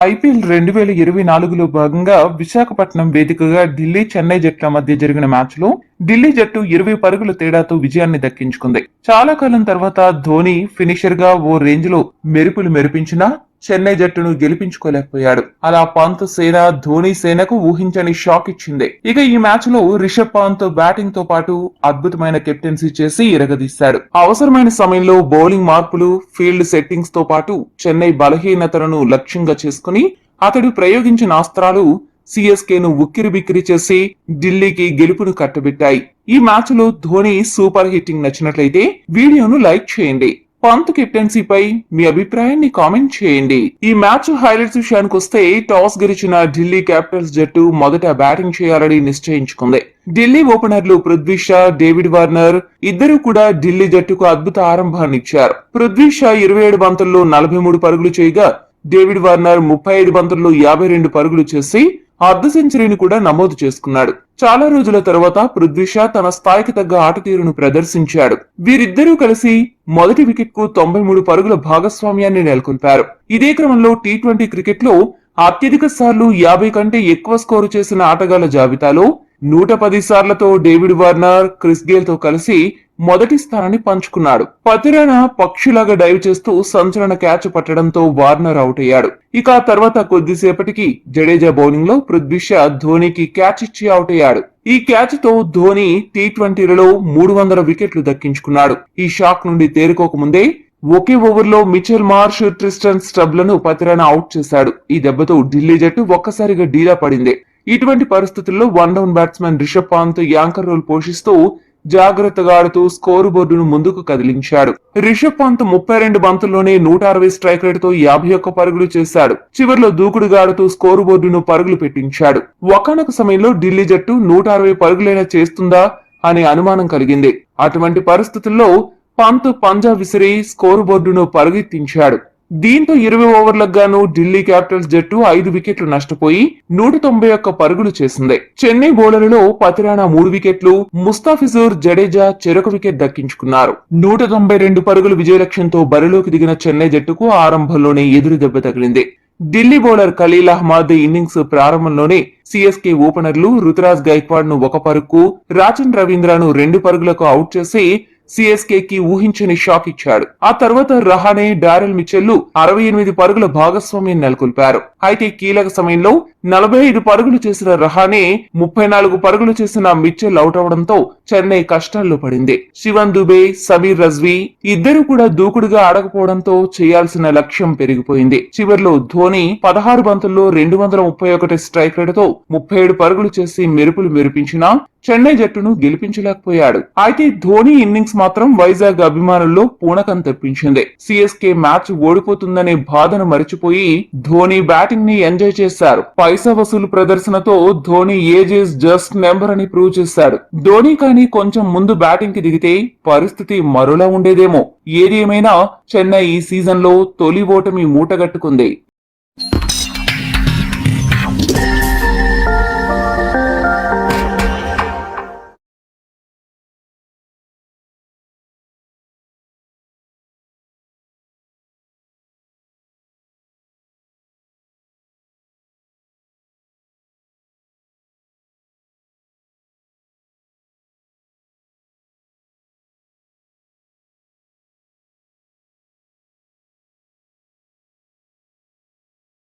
IPL రెండు వేల ఇరవై నాలుగులో భాగంగా విశాఖపట్నం వేదికగా ఢిల్లీ చెన్నై జట్ల మధ్య జరిగిన మ్యాచ్లో ఢిల్లీ జట్టు ఇరవై పరుగుల తేడాతో విజయాన్ని దక్కించుకుంది. చాలా కాలం తర్వాత ధోని ఫినిషర్గా ఓ రేంజ్లో మెరుపులు మెరిపించినా చెన్నై జట్టును గెలిపించుకోలేకపోయాడు. అలా పంత్ సేన ధోని సేనకు ఊహించని షాక్ ఇచ్చింది. ఇక ఈ మ్యాచ్లో రిషబ్ పంత్ బ్యాటింగ్తో పాటు అద్భుతమైన కెప్టెన్సీ చేసి ఇరగదీశాడు. అవసరమైన సమయంలో బౌలింగ్ మార్పులు ఫీల్డ్ సెట్టింగ్స్తో పాటు చెన్నై బలహీనతలను లక్ష్యంగా చేసుకుని అతడు ప్రయోగించిన అస్త్రాలు సిఎస్కే ను ఉక్కిరి బిక్కిరి చేసి ఢిల్లీకి గెలుపును కట్టబెట్టాయి. ఈ మ్యాచ్లో ధోని సూపర్ హిట్టింగ్ నచ్చినట్లయితే వీడియోను లైక్ చేయండి. పంత్ కెప్టెన్సీపై మీ అభిప్రాయాన్ని కామెంట్ చేయండి. ఈ మ్యాచ్ హైలైట్స్ విషయానికి వస్తే టాస్ గెలిచిన ఢిల్లీ క్యాపిటల్స్ జట్టు మొదట బ్యాటింగ్ చేయాలని నిశ్చయించుకుంది. ఢిల్లీ ఓపెనర్లు పృథ్వీ షా డేవిడ్ వార్నర్ ఇద్దరు కూడా ఢిల్లీ జట్టుకు అద్భుత ఆరంభాన్నిచ్చారు పృథ్వీ షా ఇరవై ఏడు బంతుల్లో నలభై మూడు పరుగులు చేయగా డేవిడ్ వార్నర్ ముప్పై ఐదు బంతుల్లో యాభై రెండు పరుగులు చేసి అర్ధ సెంచరీని కూడా నమోదు చేసుకున్నాడు. చాలా రోజుల తర్వాత పృథ్వీషా తన స్థాయికి తగ్గ ఆట తీరును ప్రదర్శించాడు. వీరిద్దరూ కలిసి మొదటి వికెట్కు తొంభై మూడు పరుగుల భాగస్వామ్యాన్ని నెలకొల్పారు. ఇదే క్రమంలో టీ ట్వంటీ క్రికెట్లో అత్యధిక సార్లు యాభై కంటే ఎక్కువ స్కోరు చేసిన ఆటగాళ్ళ జాబితాలో నూట పది సార్లతో డేవిడ్ వార్నర్ క్రిస్ గేల్తో కలిసి మొదటి స్థానాన్ని పంచుకున్నాడు. పతిరాన పక్షిలాగా డైవ్ చేస్తూ సంచలన క్యాచ్ పట్టడంతో వార్నర్ అవుట్ అయ్యాడు ఇక ఆ తర్వాత కొద్దిసేపటికి జడేజా బౌలింగ్లో పృథ్వీ షా ధోనికి క్యాచ్ ఇచ్చి అవుట్ అయ్యాడు ఈ క్యాచ్తో ధోని టీ ట్వంటీలలో మూడు వందల వికెట్లు దక్కించుకున్నాడు. ఈ షాక్ నుండి తేరుకోకముందే ఒకే ఓవర్లో మిచెల్ మార్ష్ ట్రిస్టన్ స్టబ్లను పతిరాన అవుట్ చేశాడు. ఈ దెబ్బతో ఢిల్లీ జట్టు ఒక్కసారిగా డీలా పడింది. ఇటువంటి పరిస్థితుల్లో one down batsmen Rishabh Pant anchor role పోషిస్తూ జాగ్రత్తగా ఆడుతూ స్కోరు బోర్డును ముందుకు కదిలించాడు. రిషబ్ పంత్ ముప్పై రెండు బంతుల్లోనే నూట అరవై స్ట్రైక్ రేట్తో యాభై ఒక్క పరుగులు చేశాడు. చివరిలో దూకుడుగా ఆడుతూ స్కోరు బోర్డును పరుగులు పెట్టించాడు. ఒకనొక సమయంలో ఢిల్లీ జట్టు నూట అరవై పరుగులైనా చేస్తుందా అనే అనుమానం కలిగింది. అటువంటి పరిస్థితుల్లో పంత్ పంజా విసిరి స్కోరు బోర్డును పరుగెత్తించాడు. దీంతో ఇరవై ఓవర్లకు గాను ఢిల్లీ క్యాపిటల్స్ జట్టు ఐదు వికెట్లు నష్టపోయి నూట తొంభై ఒక్క పరుగులు చేసింది. చెన్నై బౌలర్లలో పతిరాణా మూడు వికెట్లు ముస్తాఫిజూర్ జడేజా చెరొక వికెట్ దక్కించుకున్నారు. నూట తొంభై రెండు పరుగుల విజయలక్ష్యంతో బరిలోకి దిగిన చెన్నై జట్టుకు ఆరంభంలోనే ఎదురు దెబ్బ తగిలింది. ఢిల్లీ బౌలర్ ఖలీల్ అహ్మద్ ఇన్నింగ్స్ ప్రారంభంలోనే సిఎస్కే ఓపెనర్లు రుతురాజ్ గైక్వాడ్ను ఒక పరుగు రాచన్ రవీంద్రను రెండు పరుగులకు అవుట్ చేసి సిఎస్కే కి ఊహించని షాక్ ఇచ్చాడు. ఆ తర్వాత రహానే డారెల్ మిచెల్లు అరవై ఎనిమిది పరుగుల భాగస్వామ్యం నెలకొల్పారు. అయితే కీలక సమయంలో నలభై ఐదు పరుగులు చేసిన రహానే ముప్పై నాలుగు పరుగులు చేసిన మిచెల్ అవుట్ అవడంతో చెన్నై కష్టాల్లో పడింది. శివన్ దుబే సమీర్ రజ్వీ ఇద్దరు కూడా దూకుడుగా ఆడకపోవడంతో చేయాల్సిన లక్ష్యం పెరిగిపోయింది. చివర్లో ధోని పదహారు బంతుల్లో రెండు వందల ముప్పై ఒకటి స్ట్రైక్ రేటుతో ముప్పై ఏడు పరుగులు చేసి మెరుపులు మెరిపించినా చెన్నై జట్టును గెలిపించలేకపోయాడు. అయితే ధోని ఇన్నింగ్స్ మాత్రం వైజాగ్ అభిమానుల్లో పూనకం తెప్పించింది. సిఎస్కే మ్యాచ్ ఓడిపోతుందనే బాధను మరిచిపోయి ధోని బ్యాటింగ్ని ఎంజాయ్ చేశారు. పైసా వసూలు ప్రదర్శనతో ధోని ఏజెస్ జస్ట్ నెంబర్ అని ప్రూవ్ చేశాడు. ధోని కానీ కొంచెం ముందు బ్యాటింగ్కి దిగితే పరిస్థితి మరోలా ఉండేదేమో. ఏది ఏమైనా చెన్నై ఈ సీజన్లో తొలి ఓటమి మూటగట్టుకుంది.